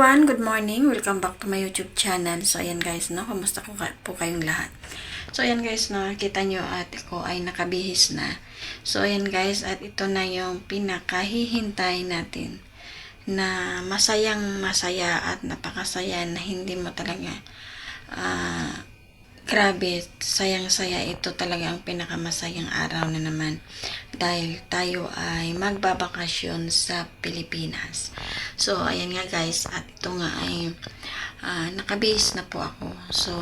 everyone, good morning. Welcome back to my YouTube channel. So ayan guys, no, kamusta ka- po kayong lahat? So ayan guys, no, kita nyo ate ko ay nakabihis na. So ayan guys, at ito na yung pinakahihintay natin na masayang masaya at napakasaya na hindi mo talaga ah, grabe, sayang-saya ito talaga ang pinakamasayang araw na naman dahil tayo ay magbabakasyon sa Pilipinas. So, ayan nga guys, at ito nga ay ah, nakabase na po ako. So,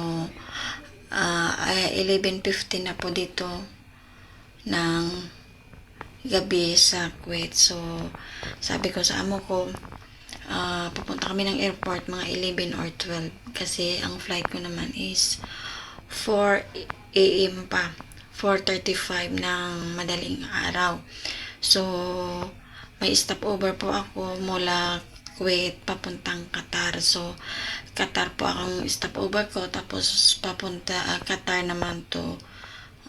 ah, ay 11.50 na po dito ng gabi sa Kuwait. So, sabi ko sa amo ko, ah, pupunta kami ng airport mga 11 or 12 kasi ang flight ko naman is 4 a.m. pa. 4.35 ng madaling araw. So, may stopover po ako mula Kuwait papuntang Qatar. So, Qatar po ang stopover ko. Tapos, papunta ah, Qatar naman to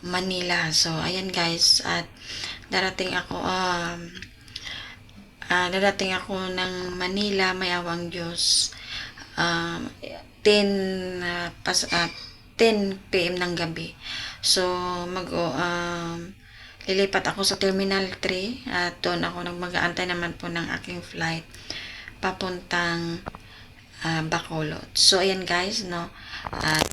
Manila. So, ayan guys. At darating ako, um, ah, darating ako ng Manila, may awang Diyos. Um, 10, ah, pas, ah, 10 p.m. ng gabi. So, mag, um, lilipat ako sa Terminal 3 at doon ako nagmag-aantay naman po ng aking flight papuntang ah, Bacolod. So, ayan guys, no. At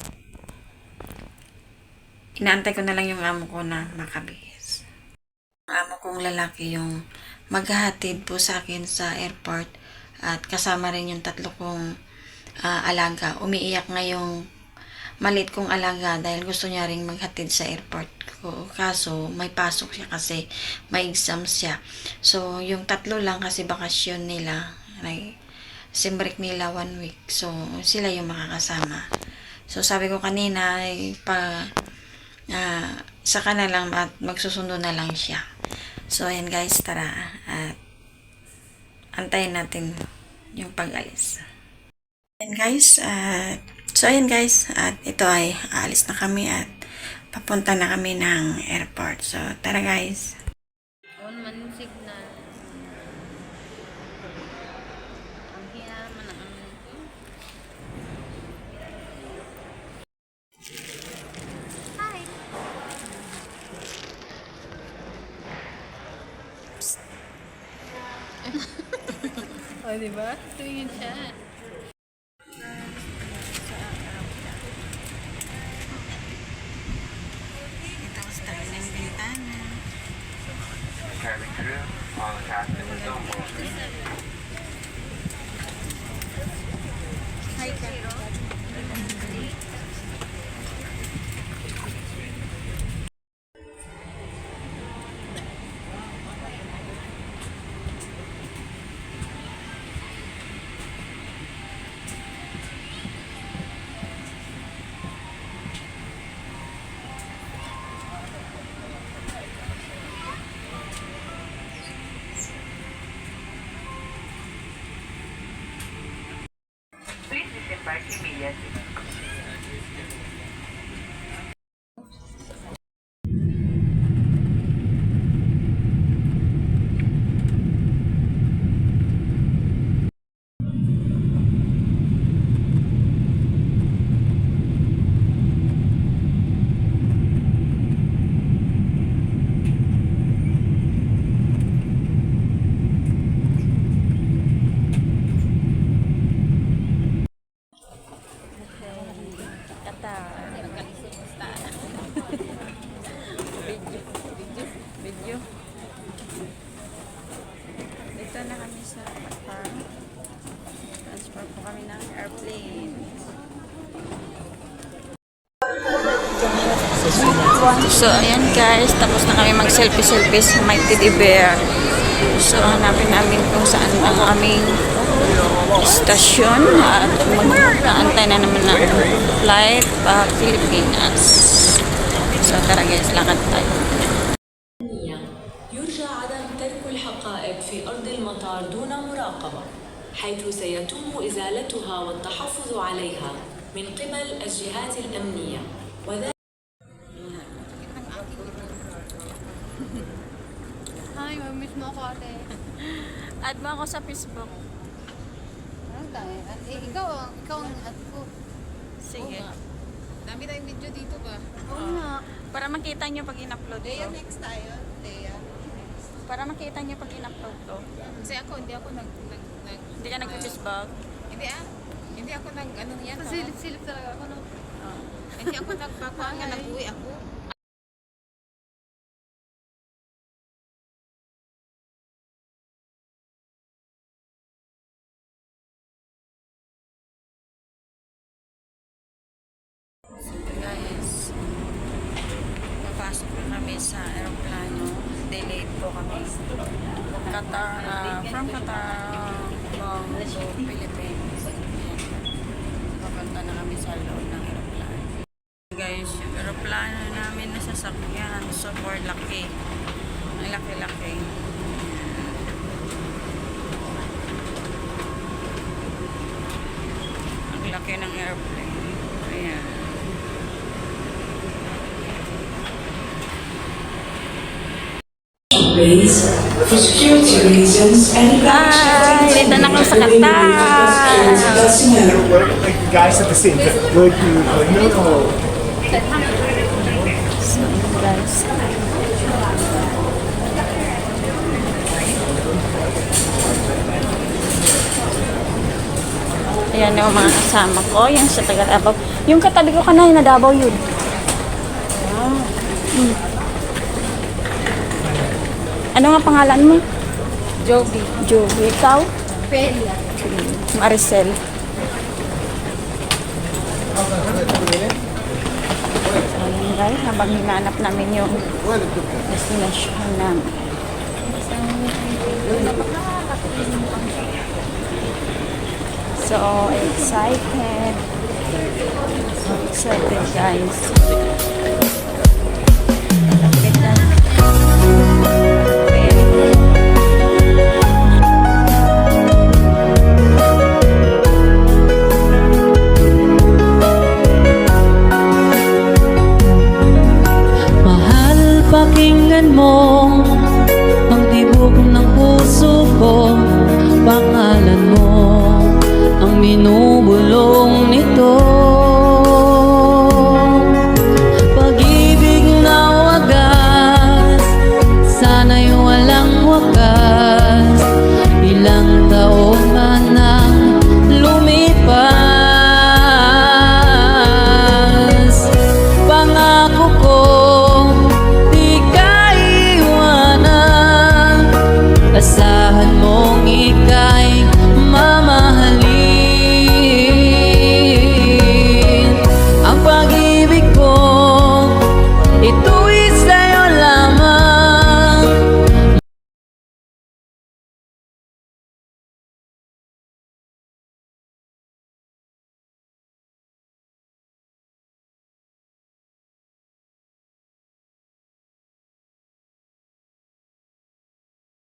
inaantay ko na lang yung amo ko na makabihis. Amo kong lalaki yung maghahatid po sa akin sa airport at kasama rin yung tatlo kong ah, alaga. Umiiyak nga yung malit kong alaga dahil gusto niya ring maghatid sa airport ko. Kaso, may pasok siya kasi may exam siya. So, yung tatlo lang kasi bakasyon nila. Like, sim break nila one week. So, sila yung makakasama. So, sabi ko kanina, ay pa, ah, saka na lang at magsusundo na lang siya. So, ayan guys, tara. At, antayin natin yung pag-alis. Ayan guys, at so ayan guys, at ito ay aalis na kami at papunta na kami ng airport. So tara guys. On man signal. Ang hina man ang ano. Hi. oh, di ba? Tingin siya. On board. Hi So, ayan guys. Tapos na kami mag-selfie-selfie sa my teddy bear. So, hanapin namin kung saan ang aming stasyon at mag-aantay na naman ng flight pa Pilipinas. So, tara guys, lakad tayo. يرجى عدم ترك الحقائب في أرض المطار دون مراقبة حيث سيتم إزالتها والتحفظ عليها من قبل الجهات الأمنية ako ate. Add mo ako sa Facebook. eh. At, eh, ikaw, ikaw ang at ko. Sige. Dami tayong video dito ba? Oo nga. Para makita nyo pag in-upload ko. next tayo. Leia. Para makita nyo pag in-upload ko. Kasi ako, hindi ako nag... nag, nag Hindi ka nag-fishbag. Hindi ah. Hindi ako nag... Ano yan? Silip-silip talaga ako. No? Hindi ako nagpakuha nga. Nag-uwi ako. Guys, papasok na kami sa aeroplano. Delayed po kami. Qatar, ah, from Qatar, um, to Philippines. Papunta na kami sa loob ng aeroplano. Guys, yung aeroplano namin na sasakyan, super laki. Ang laki-laki. Ang laki ng airplane. Ayan. Raise for security reasons and Hi! Dito na kami sa! We're like the guys at the same time. Dude, like, no, no. guys. Ayan yung mga kasama ko, yung sa Tagalabaw. Yung katabi ko kanay na Davao yun. Hmm. Ano nga pangalan mo? Joby. Joey. Ikaw? Pelia. Maricel. Ayun guys, habang hinanap namin yung destination namin. So excited. So excited guys. Pakinggan mo. Ang tibok ng puso ko Pangalan mo. Ang binubulong